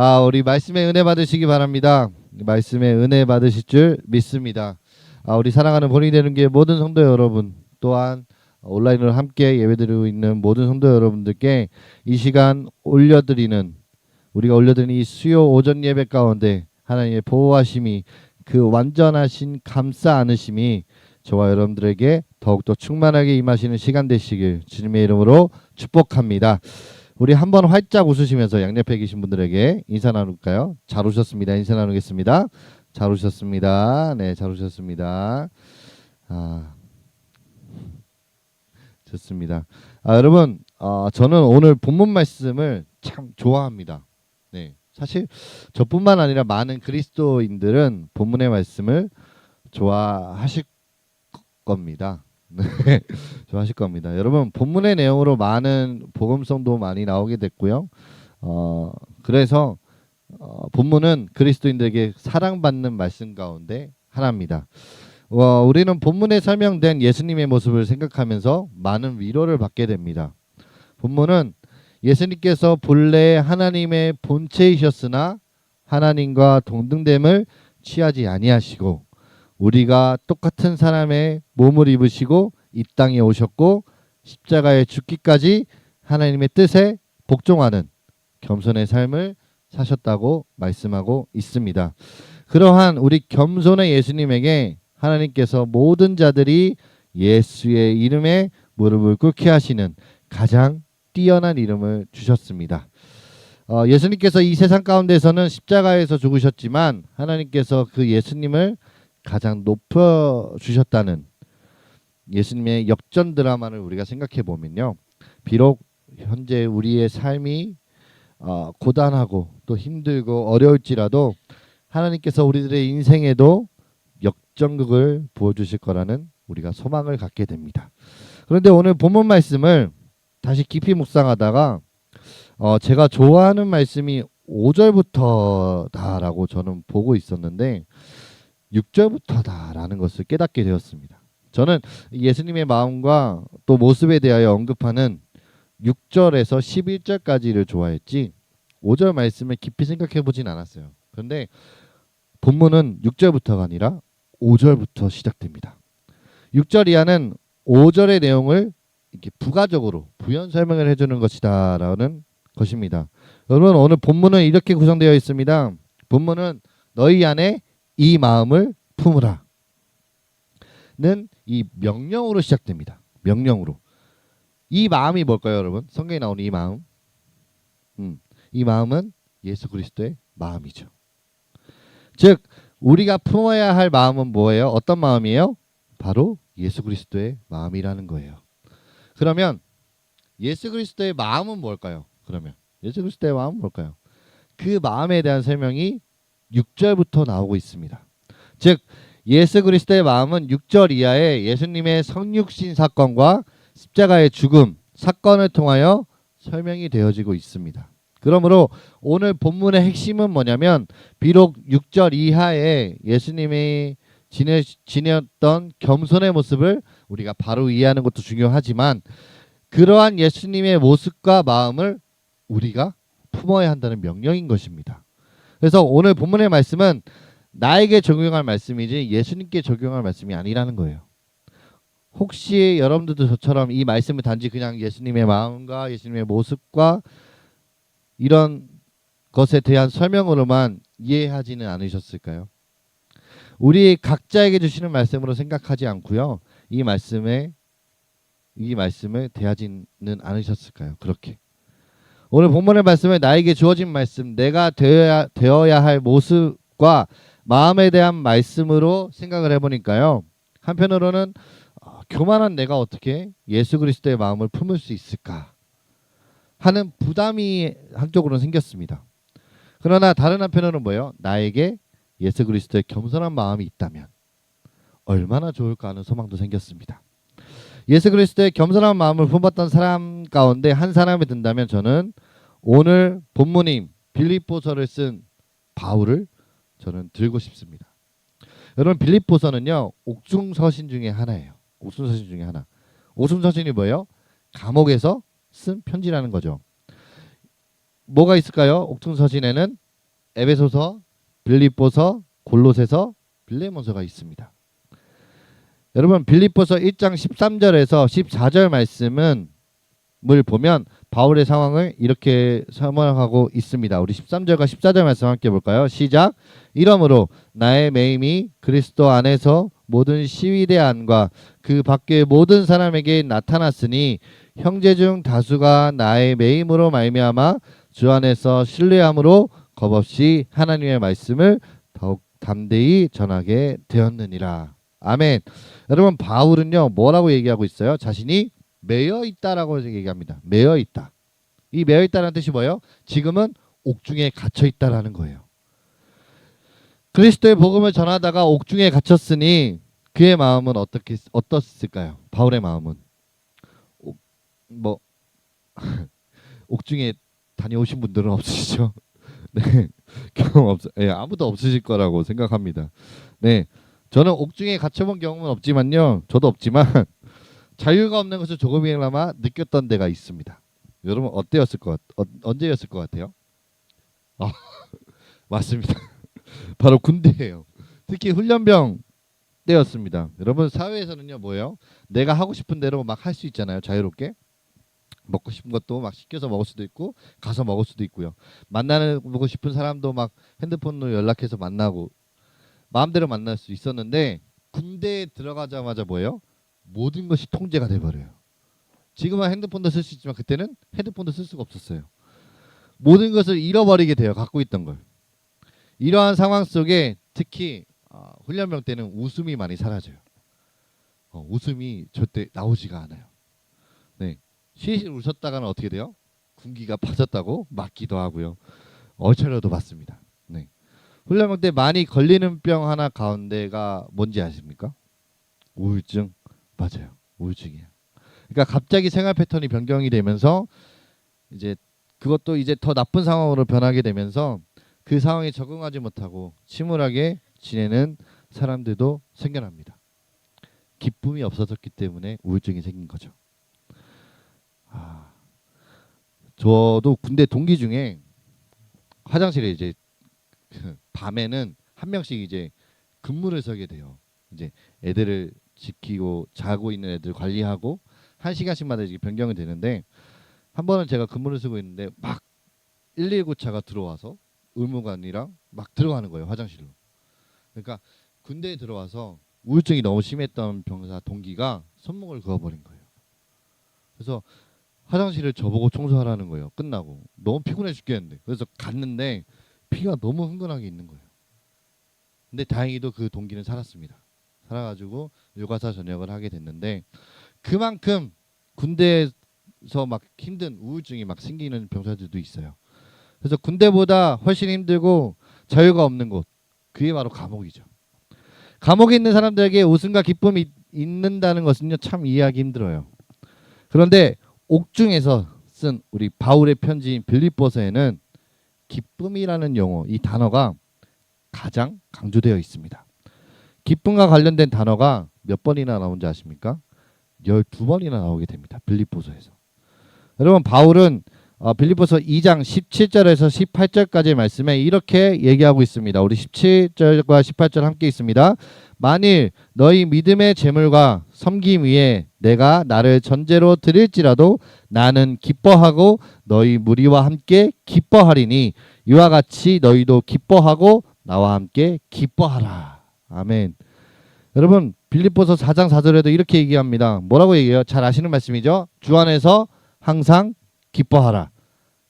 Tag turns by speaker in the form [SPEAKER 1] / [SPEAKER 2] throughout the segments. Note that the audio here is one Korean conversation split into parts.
[SPEAKER 1] 아, 우리 말씀의 은혜 받으시기 바랍니다. 말씀의 은혜 받으실 줄 믿습니다. 아, 우리 사랑하는 본이 되는 게 모든 성도 여러분 또한 온라인으로 함께 예배드리고 있는 모든 성도 여러분들께 이 시간 올려드리는 우리가 올려드리는 이 수요 오전 예배 가운데 하나님의 보호하심이 그 완전하신 감싸 안으심이 저와 여러분들에게 더욱더 충만하게 임하시는 시간 되시길 주님의 이름으로 축복합니다. 우리 한번 활짝 웃으시면서 양옆에 계신 분들에게 인사 나눌까요? 잘 오셨습니다. 인사 나누겠습니다. 잘 오셨습니다. 네, 잘 오셨습니다. 아, 좋습니다. 아, 여러분, 어, 저는 오늘 본문 말씀을 참 좋아합니다. 네, 사실 저뿐만 아니라 많은 그리스도인들은 본문의 말씀을 좋아하실 겁니다. 네, 좋아하실 겁니다. 여러분 본문의 내용으로 많은 복음성도 많이 나오게 됐고요. 어, 그래서 어, 본문은 그리스도인들에게 사랑받는 말씀 가운데 하나입니다. 어, 우리는 본문에 설명된 예수님의 모습을 생각하면서 많은 위로를 받게 됩니다. 본문은 예수님께서 본래 하나님의 본체이셨으나 하나님과 동등됨을 취하지 아니하시고 우리가 똑같은 사람의 몸을 입으시고 이 땅에 오셨고 십자가에 죽기까지 하나님의 뜻에 복종하는 겸손의 삶을 사셨다고 말씀하고 있습니다. 그러한 우리 겸손의 예수님에게 하나님께서 모든 자들이 예수의 이름에 무릎을 꿇게 하시는 가장 뛰어난 이름을 주셨습니다. 어, 예수님께서 이 세상 가운데서는 십자가에서 죽으셨지만 하나님께서 그 예수님을 가장 높여 주셨다는 예수님의 역전 드라마를 우리가 생각해 보면요. 비록 현재 우리의 삶이 어, 고단하고 또 힘들고 어려울지라도 하나님께서 우리들의 인생에도 역전극을 보여주실 거라는 우리가 소망을 갖게 됩니다. 그런데 오늘 본문 말씀을 다시 깊이 묵상하다가 어, 제가 좋아하는 말씀이 5절부터다라고 저는 보고 있었는데 6절부터다라는 것을 깨닫게 되었습니다. 저는 예수님의 마음과 또 모습에 대하여 언급하는 6절에서 11절까지를 좋아했지 5절 말씀을 깊이 생각해 보진 않았어요. 그런데 본문은 6절부터가 아니라 5절부터 시작됩니다. 6절 이하는 5절의 내용을 이렇게 부가적으로 부연 설명을 해주는 것이다라는 것입니다. 여러분 오늘 본문은 이렇게 구성되어 있습니다. 본문은 너희 안에 이 마음을 품으라. 는이 명령으로 시작됩니다. 명령으로. 이 마음이 뭘까요, 여러분? 성경에 나오는 이 마음. 음, 이 마음은 예수 그리스도의 마음이죠. 즉 우리가 품어야 할 마음은 뭐예요? 어떤 마음이에요? 바로 예수 그리스도의 마음이라는 거예요. 그러면 예수 그리스도의 마음은 뭘까요? 그러면 예수 그리스도의 마음은 뭘까요? 그 마음에 대한 설명이 6절부터 나오고 있습니다. 즉 예수 그리스도의 마음은 6절 이하에 예수님의 성육신 사건과 십자가의 죽음 사건을 통하여 설명이 되어지고 있습니다. 그러므로 오늘 본문의 핵심은 뭐냐면 비록 6절 이하에 예수님이 지내, 지녔던 겸손의 모습을 우리가 바로 이해하는 것도 중요하지만 그러한 예수님의 모습과 마음을 우리가 품어야 한다는 명령인 것입니다. 그래서 오늘 본문의 말씀은 나에게 적용할 말씀이지 예수님께 적용할 말씀이 아니라는 거예요. 혹시 여러분들도 저처럼 이 말씀을 단지 그냥 예수님의 마음과 예수님의 모습과 이런 것에 대한 설명으로만 이해하지는 않으셨을까요? 우리 각자에게 주시는 말씀으로 생각하지 않고요. 이 말씀에 이 말씀을 대하지는 않으셨을까요? 그렇게. 오늘 본문의 말씀에 나에게 주어진 말씀, 내가 되어야, 되어야 할 모습과 마음에 대한 말씀으로 생각을 해보니까요. 한편으로는 어, 교만한 내가 어떻게 예수 그리스도의 마음을 품을 수 있을까 하는 부담이 한쪽으로는 생겼습니다. 그러나 다른 한편으로는 뭐예요? 나에게 예수 그리스도의 겸손한 마음이 있다면 얼마나 좋을까 하는 소망도 생겼습니다. 예수 그리스도의 겸손한 마음을 품었던 사람 가운데 한 사람이 든다면 저는 오늘 본문인 빌립보서를 쓴 바울을 저는 들고 싶습니다. 여러분 빌립보서는요 옥중서신 중에 하나예요. 옥중서신 중에 하나. 옥중서신이 뭐예요? 감옥에서 쓴 편지라는 거죠. 뭐가 있을까요? 옥중서신에는 에베소서, 빌립보서, 골로새서, 빌레몬서가 있습니다. 여러분 빌립보서 1장 13절에서 14절 말씀은 을 보면 바울의 상황을 이렇게 설명하고 있습니다. 우리 13절과 14절 말씀 함께 볼까요? 시작. 이러므로 나의 매임이 그리스도 안에서 모든 시위대 안과 그 밖의 모든 사람에게 나타났으니 형제 중 다수가 나의 매임으로 말미암아 주 안에서 신뢰함으로 겁없이 하나님의 말씀을 더욱 담대히 전하게 되었느니라. 아멘. 여러분 바울은요 뭐라고 얘기하고 있어요? 자신이 매여 있다라고 얘기합니다. 매여 있다. 이 매여 있다라는 뜻이 뭐예요? 지금은 옥중에 갇혀 있다라는 거예요. 그리스도의 복음을 전하다가 옥중에 갇혔으니 그의 마음은 어떻게 어떻을까요? 바울의 마음은 옥, 뭐 옥중에 다녀오신 분들은 없으시죠? 네, 경험 없, 예, 아무도 없으실 거라고 생각합니다. 네, 저는 옥중에 갇혀본 경험은 없지만요, 저도 없지만 자유가 없는 것을 조금이나마 느꼈던 데가 있습니다. 여러분 어때였을 것 어, 언제였을 것 같아요? 아, 맞습니다. 바로 군대예요. 특히 훈련병 때였습니다. 여러분 사회에서는요 뭐예요? 내가 하고 싶은 대로 막 할 수 있잖아요. 자유롭게 먹고 싶은 것도 막 시켜서 먹을 수도 있고 가서 먹을 수도 있고요. 만나고 싶은 사람도 막 핸드폰으로 연락해서 만나고 마음대로 만날 수 있었는데 군대에 들어가자마자 뭐예요? 모든 것이 통제가 돼 버려요. 지금은 핸드폰도 쓸 수 있지만 그때는 핸드폰도 쓸 수가 없었어요. 모든 것을 잃어버리게 돼요. 갖고 있던 걸. 이러한 상황 속에 특히 어, 훈련병 때는 웃음이 많이 사라져요. 어, 웃음이 절대 나오지가 않아요. 네, 실실 웃었다가는 어떻게 돼요? 군기가 빠졌다고 맞기도 하고요. 얼차려도 받습니다. 네, 훈련병 때 많이 걸리는 병 하나 가운데가 뭔지 아십니까? 우울증 맞아요. 우울증이에요. 그러니까 갑자기 생활 패턴이 변경이 되면서 이제 그것도 이제 더 나쁜 상황으로 변하게 되면서 그 상황에 적응하지 못하고 침울하게 지내는 사람들도 생겨납니다. 기쁨이 없어졌기 때문에 우울증이 생긴 거죠. 아, 저도 군대 동기 중에 화장실에 이제 밤에는 한 명씩 이제 근무를 서게 돼요. 이제 애들을 지키고 자고 있는 애들 관리하고 한 시간씩마다 이제 변경이 되는데 한 번은 제가 근무를 쓰고 있는데 막 119 차가 들어와서 의무관이랑 막 들어가는 거예요 화장실로. 그러니까 군대에 들어와서 우울증이 너무 심했던 병사 동기가 손목을 그어버린 거예요. 그래서 화장실을 저보고 청소하라는 거예요. 끝나고 너무 피곤해 죽겠는데 그래서 갔는데 피가 너무 흥건하게 있는 거예요. 근데 다행히도 그 동기는 살았습니다. 살아가지고 요가사 전역을 하게 됐는데 그만큼 군대에서 막 힘든 우울증이 막 생기는 병사들도 있어요. 그래서 군대보다 훨씬 힘들고 자유가 없는 곳 그게 바로 감옥이죠. 감옥에 있는 사람들에게 웃음과 기쁨이 있는다는 것은요 참 이해하기 힘들어요. 그런데 옥중에서 쓴 우리 바울의 편지인 빌립보서에는 기쁨이라는 용어 이 단어가 가장 강조되어 있습니다. 기쁨과 관련된 단어가 몇 번이나 나온지 아십니까? 12번이나 나오게 됩니다. 빌립보서에서. 여러분 바울은 어, 빌립보서 2장 17절에서 18절까지의 말씀에 이렇게 얘기하고 있습니다. 우리 17절과 18절 함께 있습니다. 만일 너희 믿음의 재물과 섬김 위에 내가 나를 전제로 드릴지라도 나는 기뻐하고 너희 무리와 함께 기뻐하리니 이와 같이 너희도 기뻐하고 나와 함께 기뻐하라. 아멘. 여러분 빌립보서 4장 4절에도 이렇게 얘기합니다. 뭐라고 얘기해요? 잘 아시는 말씀이죠. 주 안에서 항상 기뻐하라.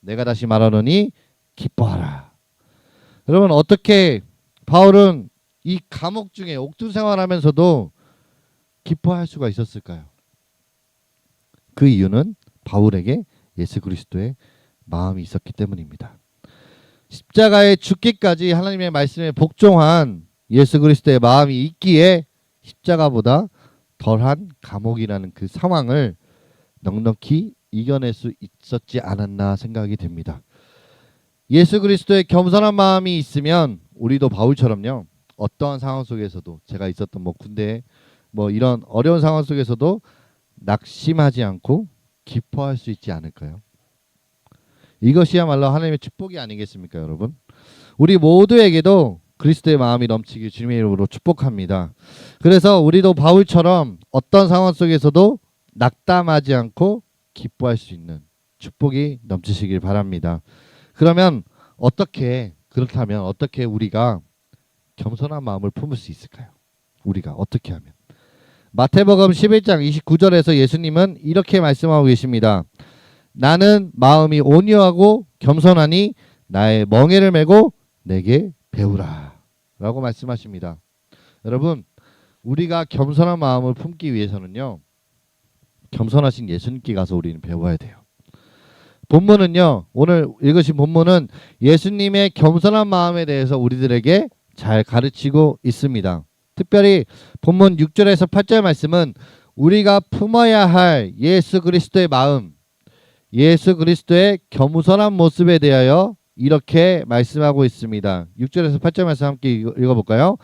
[SPEAKER 1] 내가 다시 말하노니 기뻐하라. 여러분 어떻게 바울은 이 감옥 중에 옥두 생활하면서도 기뻐할 수가 있었을까요? 그 이유는 바울에게 예수 그리스도의 마음이 있었기 때문입니다. 십자가에 죽기까지 하나님의 말씀에 복종한 예수 그리스도의 마음이 있기에 십자가보다 덜한 감옥이라는 그 상황을 넉넉히 이겨낼 수 있었지 않았나 생각이 됩니다. 예수 그리스도의 겸손한 마음이 있으면 우리도 바울처럼요. 어떠한 상황 속에서도 제가 있었던 뭐 군대 뭐 이런 어려운 상황 속에서도 낙심하지 않고 기뻐할 수 있지 않을까요? 이것이야말로 하나님의 축복이 아니겠습니까, 여러분? 우리 모두에게도 그리스도의 마음이 넘치길 주님의 이름으로 축복합니다. 그래서 우리도 바울처럼 어떤 상황 속에서도 낙담하지 않고 기뻐할 수 있는 축복이 넘치시길 바랍니다. 그러면 어떻게 그렇다면 어떻게 우리가 겸손한 마음을 품을 수 있을까요? 우리가 어떻게 하면 마태복음 11장 29절에서 예수님은 이렇게 말씀하고 계십니다. 나는 마음이 온유하고 겸손하니 나의 멍에를 메고 내게 배우라. 라고 말씀하십니다. 여러분, 우리가 겸손한 마음을 품기 위해서는요. 겸손하신 예수님께 가서 우리는 배워야 돼요. 본문은요. 오늘 읽으신 본문은 예수님의 겸손한 마음에 대해서 우리들에게 잘 가르치고 있습니다. 특별히 본문 6절에서 8절 말씀은 우리가 품어야 할 예수 그리스도의 마음, 예수 그리스도의 겸손한 모습에 대하여 이렇게 말씀하고 있습니다. 6절에서 8절 말씀 함께 읽어- 읽어볼까요?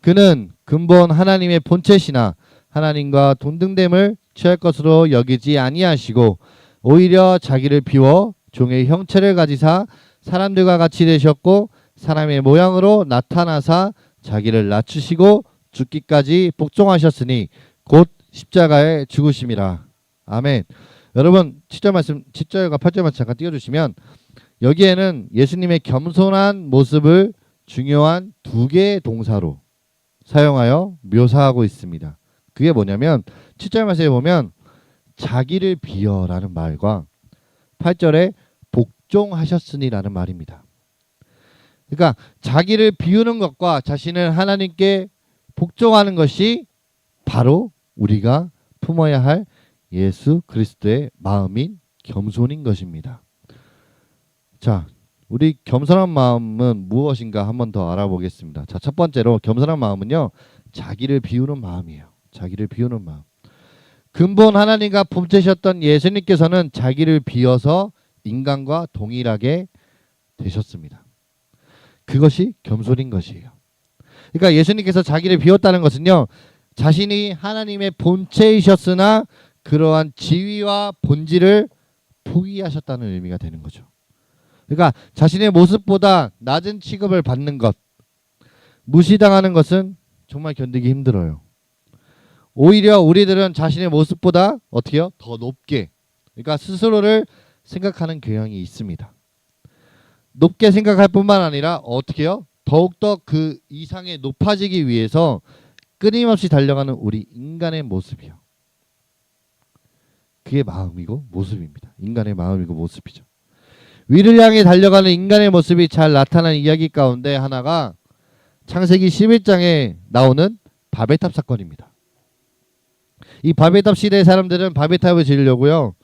[SPEAKER 1] 그는 근본 하나님의 본체시나 하나님과 동등됨을 취할 것으로 여기지 아니하시고 오히려 자기를 비워 종의 형체를 가지사 사람들과 같이 되셨고 사람의 모양으로 나타나사 자기를 낮추시고 죽기까지 복종하셨으니 곧 십자가에 죽으심이라. 아멘. 여러분 7절 말씀 7절과 8절 말씀 잠깐 띄워 주시면 여기에는 예수님의 겸손한 모습을 중요한 두 개의 동사로 사용하여 묘사하고 있습니다. 그게 뭐냐면 7절 말씀에 보면 자기를 비어라는 말과 8절에 복종하셨으니라는 말입니다. 그러니까 자기를 비우는 것과 자신을 하나님께 복종하는 것이 바로 우리가 품어야 할 예수 그리스도의 마음인 겸손인 것입니다. 자, 우리 겸손한 마음은 무엇인가 한번 더 알아보겠습니다. 자, 첫 번째로 겸손한 마음은요. 자기를 비우는 마음이에요. 자기를 비우는 마음. 근본 하나님과 품체셨던 예수님께서는 자기를 비어서 인간과 동일하게 되셨습니다. 그것이 겸손인 것이에요. 그러니까 예수님께서 자기를 비웠다는 것은요. 자신이 하나님의 본체이셨으나 그러한 지위와 본질을 포기하셨다는 의미가 되는 거죠. 그러니까 자신의 모습보다 낮은 취급을 받는 것, 무시당하는 것은 정말 견디기 힘들어요. 오히려 우리들은 자신의 모습보다 어떻게요? 더 높게, 그러니까 스스로를 생각하는 경향이 있습니다. 높게 생각할 뿐만 아니라 어떻게요? 더욱더 그 이상에 높아지기 위해서 끊임없이 달려가는 우리 인간의 모습이요. 그게 마음이고 모습입니다. 인간의 마음이고 모습이죠. 위를 향해 달려가는 인간의 모습이 잘 나타난 이야기 가운데 하나가 창세기 11장에 나오는 바벨탑 사건입니다. 이 바벨탑 시대의 사람들은 바벨탑을 지으려고요.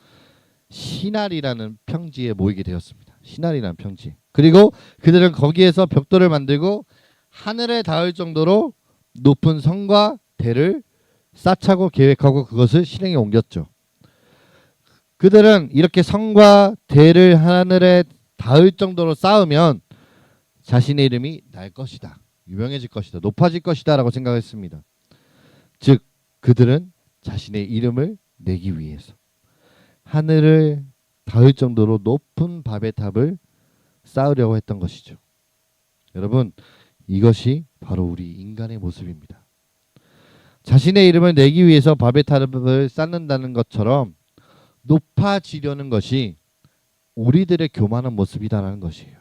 [SPEAKER 1] 시날이라는 평지에 모이게 되었습니다. 시날이라는 평지. 그리고 그들은 거기에서 벽돌을 만들고 하늘에 닿을 정도로 높은 성과 대를 쌓자고 계획하고 그것을 실행에 옮겼죠. 그들은 이렇게 성과 대를 하늘에 닿을 정도로 쌓으면 자신의 이름이 날 것이다. 유명해질 것이다. 높아질 것이다 라고 생각했습니다. 즉 그들은 자신의 이름을 내기 위해서 하늘을 닿을 정도로 높은 바벨탑을 쌓으려고 했던 것이죠. 여러분 이것이 바로 우리 인간의 모습입니다. 자신의 이름을 내기 위해서 바벨탑을 쌓는다는 것처럼 높아지려는 것이 우리들의 교만한 모습이다라는 것이에요.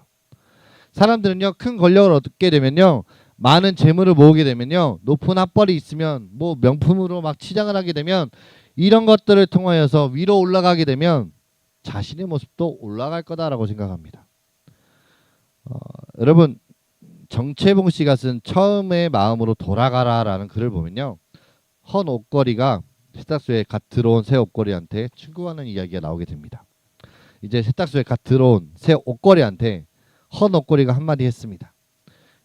[SPEAKER 1] 사람들은요 큰 권력을 얻게 되면요 많은 재물을 모으게 되면요 높은 학벌이 있으면 뭐 명품으로 막 치장을 하게 되면 이런 것들을 통하여서 위로 올라가게 되면 자신의 모습도 올라갈 거다라고 생각합니다. 어, 여러분 정채봉 씨가 쓴 처음의 마음으로 돌아가라라는 글을 보면요 헌 옷걸이가 세탁소에 갓 들어온 새 옷걸이한테 충고하는 이야기가 나오게 됩니다. 이제 세탁소에 갓 들어온 새 옷걸이한테 헌 옷걸이가 한마디 했습니다.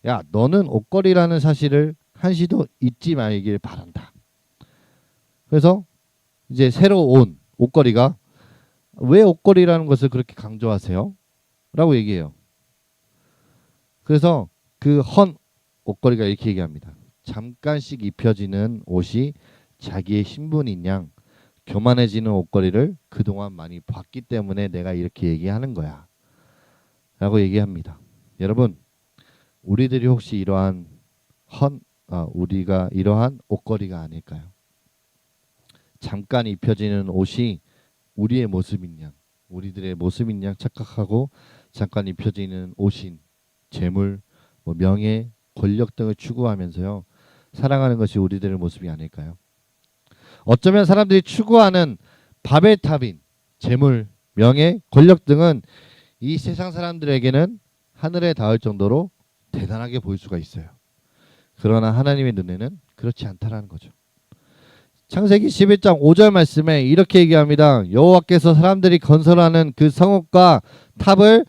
[SPEAKER 1] 야, 너는 옷걸이라는 사실을 한시도 잊지 말길 바란다. 그래서 이제 새로 온 옷걸이가 왜 옷걸이라는 것을 그렇게 강조하세요? 라고 얘기해요. 그래서 그 헌 옷걸이가 이렇게 얘기합니다. 잠깐씩 입혀지는 옷이 자기의 신분인 양 교만해지는 옷걸이를 그동안 많이 봤기 때문에 내가 이렇게 얘기하는 거야. 라고 얘기합니다. 여러분, 우리들이 혹시 이러한 헌 아, 우리가 이러한 옷걸이가 아닐까요? 잠깐 입혀지는 옷이 우리의 모습인 양, 우리들의 모습인 양 착각하고 잠깐 입혀지는 옷인 재물, 뭐 명예, 권력 등을 추구하면서요 살아가는 것이 우리들의 모습이 아닐까요? 어쩌면 사람들이 추구하는 바벨 탑인 재물, 명예, 권력 등은 이 세상 사람들에게는 하늘에 닿을 정도로 대단하게 보일 수가 있어요. 그러나 하나님의 눈에는 그렇지 않다라는 거죠. 창세기 11장 5절 말씀에 이렇게 얘기합니다. 여호와께서 사람들이 건설하는 그 성읍과 탑을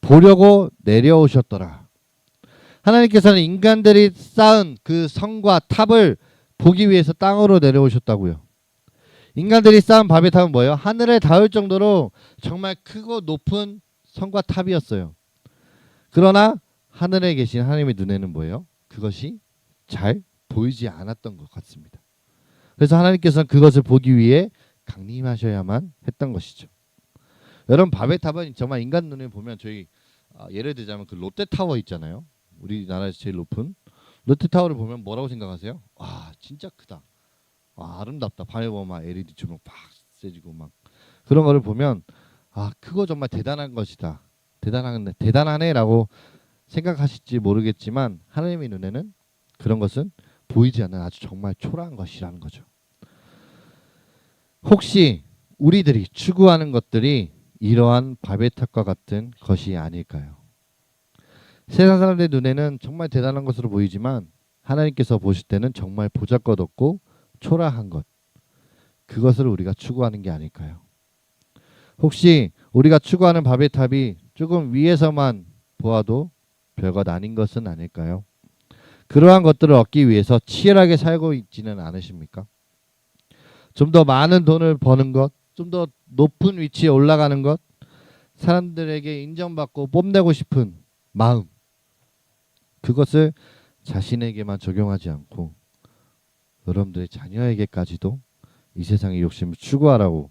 [SPEAKER 1] 보려고 내려오셨더라. 하나님께서는 인간들이 쌓은 그 성과 탑을 보기 위해서 땅으로 내려오셨다고요. 인간들이 쌓은 바벨 탑은 뭐예요? 하늘에 닿을 정도로 정말 크고 높은 성과 탑이었어요. 그러나 하늘에 계신 하나님의 눈에는 뭐예요? 그것이 잘 보이지 않았던 것 같습니다. 그래서 하나님께서는 그것을 보기 위해 강림하셔야만 했던 것이죠. 여러분 바벨 탑은 정말 인간 눈에 보면 저희 아, 예를 들자면 그 롯데 타워 있잖아요. 우리나라에서 제일 높은 롯데 타워를 보면 뭐라고 생각하세요? 와 진짜 크다. 와 아름답다. 밤에 보면 막 LED 조명 팍 세지고 막 그런 거를 보면 아 그거 정말 대단한 것이다. 대단한 대단하네라고 생각하실지 모르겠지만 하나님의 눈에는 그런 것은 보이지 않는 아주 정말 초라한 것이라는 거죠. 혹시 우리들이 추구하는 것들이 이러한 바벨탑과 같은 것이 아닐까요? 세상 사람들 눈에는 정말 대단한 것으로 보이지만 하나님께서 보실 때는 정말 보잘것없고 초라한 것 그것을 우리가 추구하는 게 아닐까요? 혹시 우리가 추구하는 바벨탑이 조금 위에서만 보아도 별것 아닌 것은 아닐까요? 그러한 것들을 얻기 위해서 치열하게 살고 있지는 않으십니까? 좀 더 많은 돈을 버는 것, 좀 더 높은 위치에 올라가는 것, 사람들에게 인정받고 뽐내고 싶은 마음, 그것을 자신에게만 적용하지 않고 여러분들의 자녀에게까지도 이 세상의 욕심을 추구하라고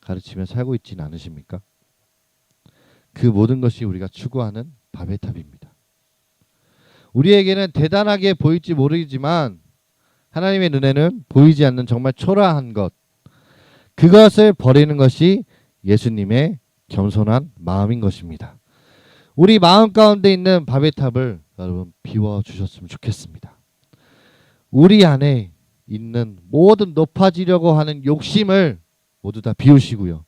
[SPEAKER 1] 가르치며 살고 있지는 않으십니까? 그 모든 것이 우리가 추구하는 바벨탑입니다. 우리에게는 대단하게 보일지 모르지만 하나님의 눈에는 보이지 않는 정말 초라한 것 그것을 버리는 것이 예수님의 겸손한 마음인 것입니다. 우리 마음 가운데 있는 바벨탑을 여러분 비워 주셨으면 좋겠습니다. 우리 안에 있는 모든 높아지려고 하는 욕심을 모두 다 비우시고요.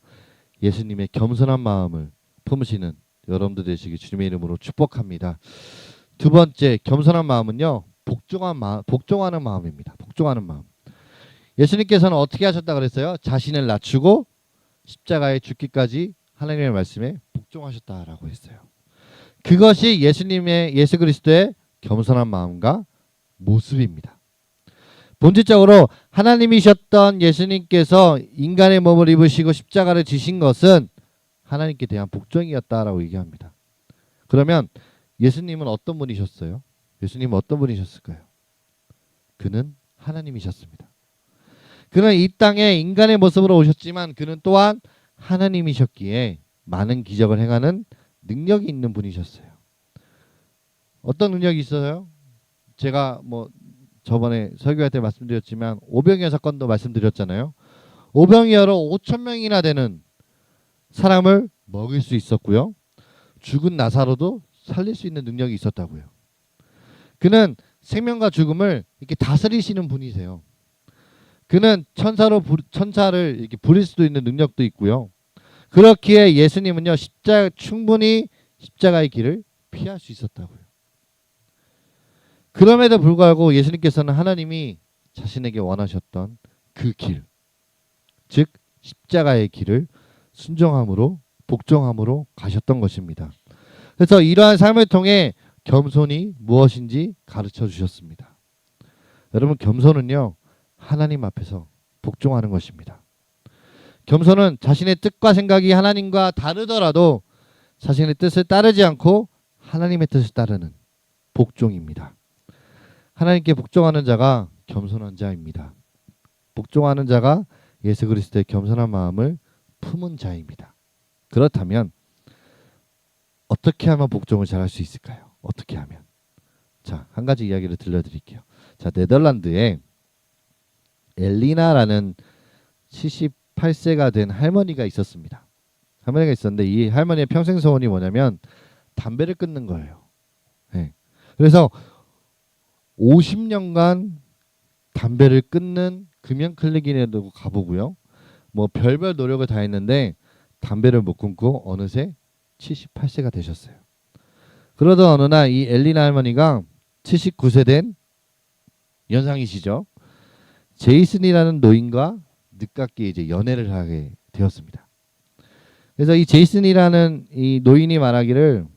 [SPEAKER 1] 예수님의 겸손한 마음을 품으시는 여러분들 되시기 주님의 이름으로 축복합니다. 두 번째 겸손한 마음은요 복종한 마 복종하는 마음입니다. 복종하는 마음. 예수님께서는 어떻게 하셨다 그랬어요? 자신을 낮추고 십자가에 죽기까지 하나님의 말씀에 복종하셨다라고 했어요. 그것이 예수님의 예수 그리스도의 겸손한 마음과 모습입니다. 본질적으로 하나님이셨던 예수님께서 인간의 몸을 입으시고 십자가를 지신 것은 하나님께 대한 복종이었다라고 얘기합니다. 그러면 예수님은 어떤 분이셨어요? 예수님은 어떤 분이셨을까요? 그는 하나님이셨습니다. 그는 이 땅에 인간의 모습으로 오셨지만 그는 또한 하나님이셨기에 많은 기적을 행하는 능력이 있는 분이셨어요. 어떤 능력이 있어요? 제가 뭐 저번에 설교할 때 말씀드렸지만 오병이어 사건도 말씀드렸잖아요. 오병이어로 5천 명이나 되는 사람을 먹일 수 있었고요. 죽은 나사로도 살릴 수 있는 능력이 있었다고요. 그는 생명과 죽음을 이렇게 다스리시는 분이세요. 그는 천사로 부, 천사를 이렇게 부릴 수도 있는 능력도 있고요. 그렇기에 예수님은요 십자 충분히 십자가의 길을 피할 수 있었다고요. 그럼에도 불구하고 예수님께서는 하나님이 자신에게 원하셨던 그 길, 즉 십자가의 길을 순종함으로 복종함으로 가셨던 것입니다. 그래서 이러한 삶을 통해 겸손이 무엇인지 가르쳐 주셨습니다. 여러분 겸손은요 하나님 앞에서 복종하는 것입니다. 겸손은 자신의 뜻과 생각이 하나님과 다르더라도 자신의 뜻을 따르지 않고 하나님의 뜻을 따르는 복종입니다. 하나님께 복종하는 자가 겸손한 자입니다. 복종하는 자가 예수 그리스도의 겸손한 마음을 품은 자입니다. 그렇다면 어떻게 하면 복종을 잘 할 수 있을까요? 어떻게 하면? 자, 한 가지 이야기를 들려드릴게요. 자, 네덜란드에 엘리나라는 78세가 된 할머니가 있었습니다. 할머니가 있었는데 이 할머니의 평생 소원이 뭐냐면 담배를 끊는 거예요. 네. 그래서 50년간 담배를 끊는 금연 클리닉에도 가보고요. 뭐 별별 노력을 다 했는데 담배를 못 끊고 어느새 78세가 되셨어요. 그러던 어느 날 이 엘리나 할머니가 79세 된 연상이시죠. 제이슨이라는 노인과 늦깎이 이제 연애를 하게 되었습니다. 그래서 이 제이슨이라는 이 노인이 말하기를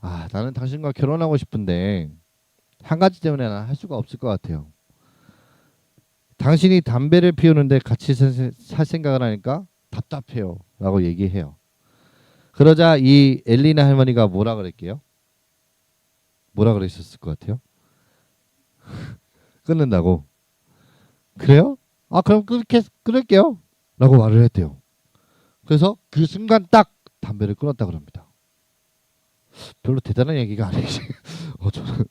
[SPEAKER 1] 아 나는 당신과 결혼하고 싶은데 한 가지 때문에 난할 수가 없을 것 같아요. 당신이 담배를 피우는데 같이 살- 살 생각을 하니까 답답해요라고 얘기해요. 그러자 이 엘리나 할머니가 뭐라 그랬게요? 뭐라 그랬었을 것 같아요? 끊는다고. 그래요? 아 그럼 그렇게 끊을게요. 라고 말을 했대요. 그래서 그 순간 딱 담배를 끊었다 그럽니다. 별로 대단한 얘기가 아니지. 어 저는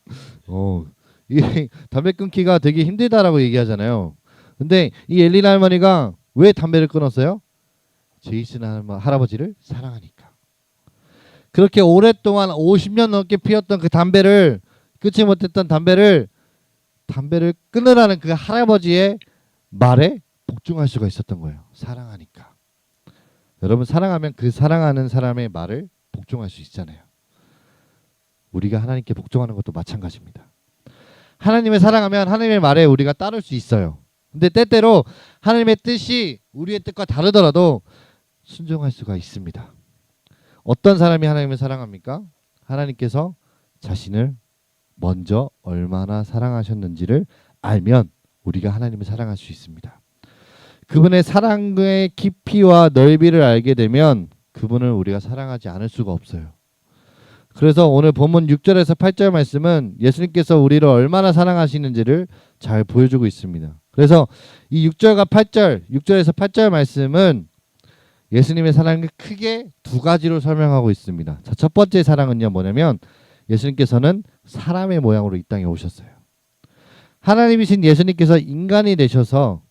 [SPEAKER 1] 어 이게 담배 끊기가 되게 힘들다라고 얘기하잖아요. 근데 이 엘리나 할머니가 왜 담배를 끊었어요? 제이슨 할아버지를 사랑하니까. 그렇게 오랫동안 50년 넘게 피웠던 그 담배를 끊지 못했던 담배를 담배를 끊으라는 그 할아버지의 말에 복종할 수가 있었던 거예요. 사랑하니까. 여러분 사랑하면 그 사랑하는 사람의 말을 복종할 수 있잖아요. 우리가 하나님께 복종하는 것도 마찬가지입니다. 하나님을 사랑하면 하나님의 말에 우리가 따를 수 있어요. 근데 때때로 하나님의 뜻이 우리의 뜻과 다르더라도 순종할 수가 있습니다. 어떤 사람이 하나님을 사랑합니까? 하나님께서 자신을 먼저 얼마나 사랑하셨는지를 알면 우리가 하나님을 사랑할 수 있습니다. 그분의 사랑의 깊이와 넓이를 알게 되면 그분을 우리가 사랑하지 않을 수가 없어요. 그래서 오늘 본문 6절에서 8절 말씀은 예수님께서 우리를 얼마나 사랑하시는지를 잘 보여주고 있습니다. 그래서 이 6절과 8절, 6절에서 8절 말씀은 예수님의 사랑을 크게 두 가지로 설명하고 있습니다. 자, 첫 번째 사랑은요 뭐냐면 예수님께서는 사람의 모양으로 이 땅에 오셨어요. 하나님이신 예수님께서 인간이 되셔서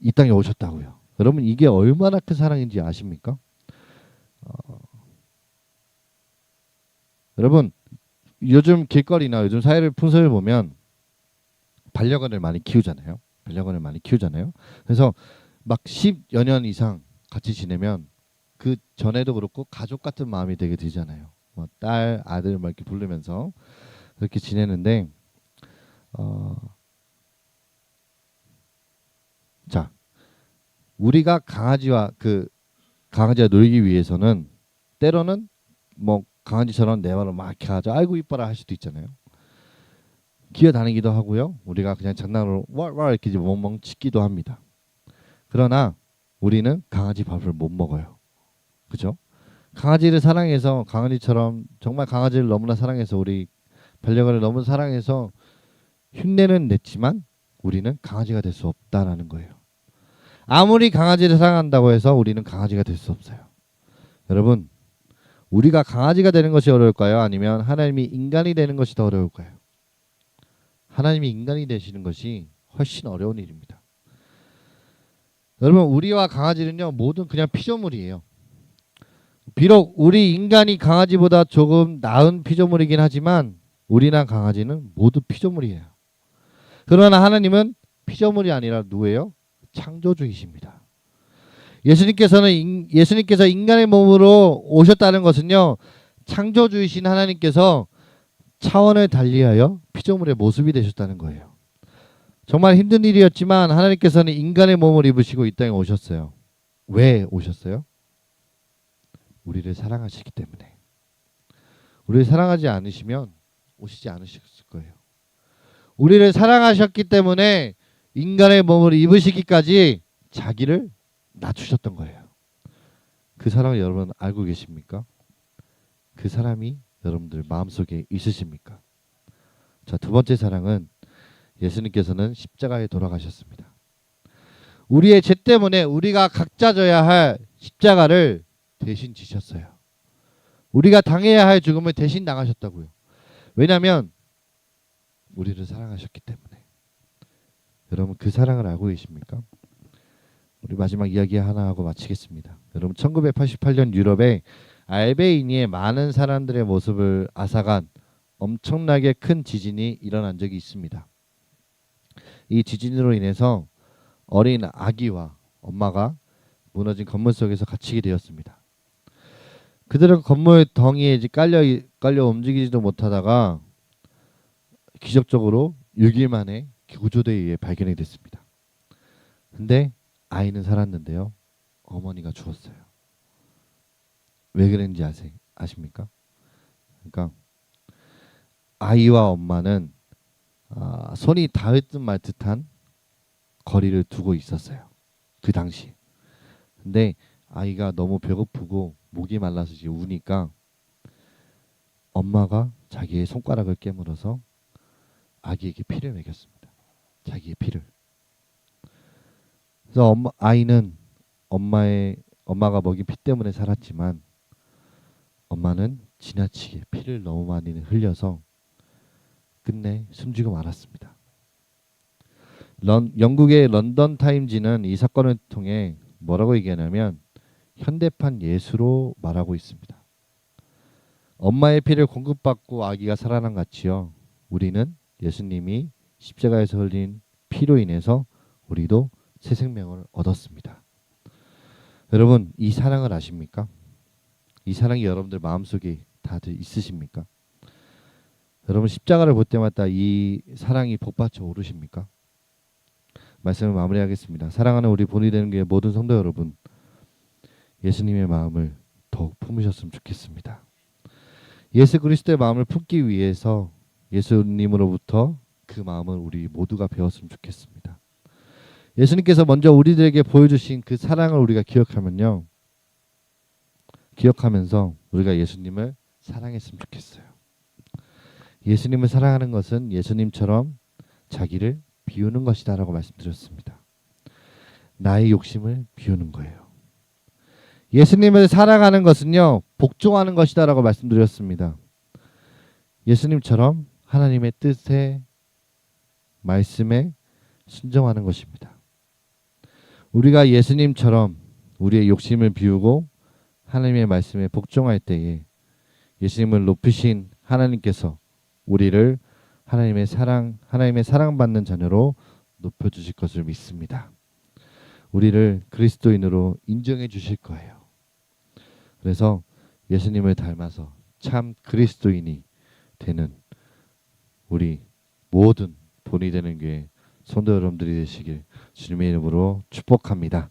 [SPEAKER 1] 이 땅에 오셨다고요. 여러분 이게 얼마나 큰 사랑인지 아십니까? 어, 여러분 요즘 길거리나 요즘 사회를 풍습을 보면 반려견을 많이 키우잖아요. 반려견을 많이 키우잖아요. 그래서 막 10여 년 이상 같이 지내면 그 전에도 그렇고 가족 같은 마음이 되게 들잖아요. 뭐 딸, 아들 막 이렇게 부르면서 그렇게 지내는데 어, 자 우리가 강아지와 그 강아지와 놀기 위해서는 때로는 뭐 강아지처럼 내 말을 막 이렇게 하죠. 아이고 이뻐라 할 수도 있잖아요. 기어다니기도 하고요. 우리가 그냥 장난으로 왈왈 이렇게 멍멍 치기도 합니다. 그러나 우리는 강아지 밥을 못 먹어요. 그죠? 강아지를 사랑해서 강아지처럼 정말 강아지를 너무나 사랑해서 우리 반려견을 너무 사랑해서 흉내는 냈지만 우리는 강아지가 될 수 없다라는 거예요. 아무리 강아지를 사랑한다고 해서 우리는 강아지가 될 수 없어요. 여러분, 우리가 강아지가 되는 것이 어려울까요? 아니면 하나님이 인간이 되는 것이 더 어려울까요? 하나님이 인간이 되시는 것이 훨씬 어려운 일입니다. 여러분, 우리와 강아지는요, 모든 그냥 피조물이에요. 비록 우리 인간이 강아지보다 조금 나은 피조물이긴 하지만 우리나 강아지는 모두 피조물이에요. 그러나 하나님은 피조물이 아니라 누구예요? 창조주이십니다. 예수님께서는 인, 예수님께서 인간의 몸으로 오셨다는 것은요. 창조주이신 하나님께서 차원을 달리하여 피조물의 모습이 되셨다는 거예요. 정말 힘든 일이었지만 하나님께서는 인간의 몸을 입으시고 이 땅에 오셨어요. 왜 오셨어요? 우리를 사랑하시기 때문에. 우리를 사랑하지 않으시면 오시지 않으셨을 거예요. 우리를 사랑하셨기 때문에 인간의 몸을 입으시기까지 자기를 낮추셨던 거예요. 그 사랑을 여러분 알고 계십니까? 그 사람이 여러분들 마음속에 있으십니까? 자, 두 번째 사랑은 예수님께서는 십자가에 돌아가셨습니다. 우리의 죄 때문에 우리가 각자 져야 할 십자가를 대신 지셨어요. 우리가 당해야 할 죽음을 대신 당하셨다고요. 왜냐하면 우리를 사랑하셨기 때문에. 여러분 그 사랑을 알고 계십니까? 우리 마지막 이야기 하나 하고 마치겠습니다. 여러분 1988년 유럽에 알베이니의 많은 사람들의 모습을 앗아간 엄청나게 큰 지진이 일어난 적이 있습니다. 이 지진으로 인해서 어린 아기와 엄마가 무너진 건물 속에서 갇히게 되었습니다. 그들은 건물 덩이에 이제 깔려 깔려 움직이지도 못하다가 기적적으로 6일 만에 구조대에 의해 발견이 됐습니다. 근데 아이는 살았는데요. 어머니가 죽었어요. 왜 그랬는지 아세, 아십니까? 그러니까 아이와 엄마는 아, 손이 닿을 듯 말 듯한 거리를 두고 있었어요. 그 당시. 근데 아이가 너무 배고프고 목이 말라서 이제 우니까 엄마가 자기의 손가락을 깨물어서 아기에게 피를 먹였습니다. 자기의 피를. 그래서 엄마, 아이는 엄마의 엄마가 먹인 피 때문에 살았지만 엄마는 지나치게 피를 너무 많이 흘려서 끝내 숨지고 말았습니다. 런, 영국의 런던 타임지는 이 사건을 통해 뭐라고 얘기하냐면 현대판 예수로 말하고 있습니다. 엄마의 피를 공급받고 아기가 살아난 같이요. 우리는 예수님이 십자가에서 흘린 피로 인해서 우리도 새 생명을 얻었습니다. 여러분 이 사랑을 아십니까? 이 사랑이 여러분들 마음속에 다들 있으십니까? 여러분 십자가를 볼 때마다 이 사랑이 복받쳐 오르십니까? 말씀을 마무리하겠습니다. 사랑하는 우리 본이 되는 게 모든 성도 여러분 예수님의 마음을 더욱 품으셨으면 좋겠습니다. 예수 그리스도의 마음을 품기 위해서 예수님으로부터 그 마음을 우리 모두가 배웠으면 좋겠습니다. 예수님께서 먼저 우리들에게 보여주신 그 사랑을 우리가 기억하면요. 기억하면서 우리가 예수님을 사랑했으면 좋겠어요. 예수님을 사랑하는 것은 예수님처럼 자기를 비우는 것이다라고 말씀드렸습니다. 나의 욕심을 비우는 거예요. 예수님을 사랑하는 것은요, 복종하는 것이다라고 말씀드렸습니다. 예수님처럼 하나님의 뜻에 말씀에 순종하는 것입니다. 우리가 예수님처럼 우리의 욕심을 비우고 하나님의 말씀에 복종할 때에 예수님을 높이신 하나님께서 우리를 하나님의 사랑, 하나님의 사랑받는 자녀로 높여 주실 것을 믿습니다. 우리를 그리스도인으로 인정해 주실 거예요. 그래서 예수님을 닮아서 참 그리스도인이 되는 우리 모든 본이 되는 교회 성도 여러분들이 되시길 주님의 이름으로 축복합니다.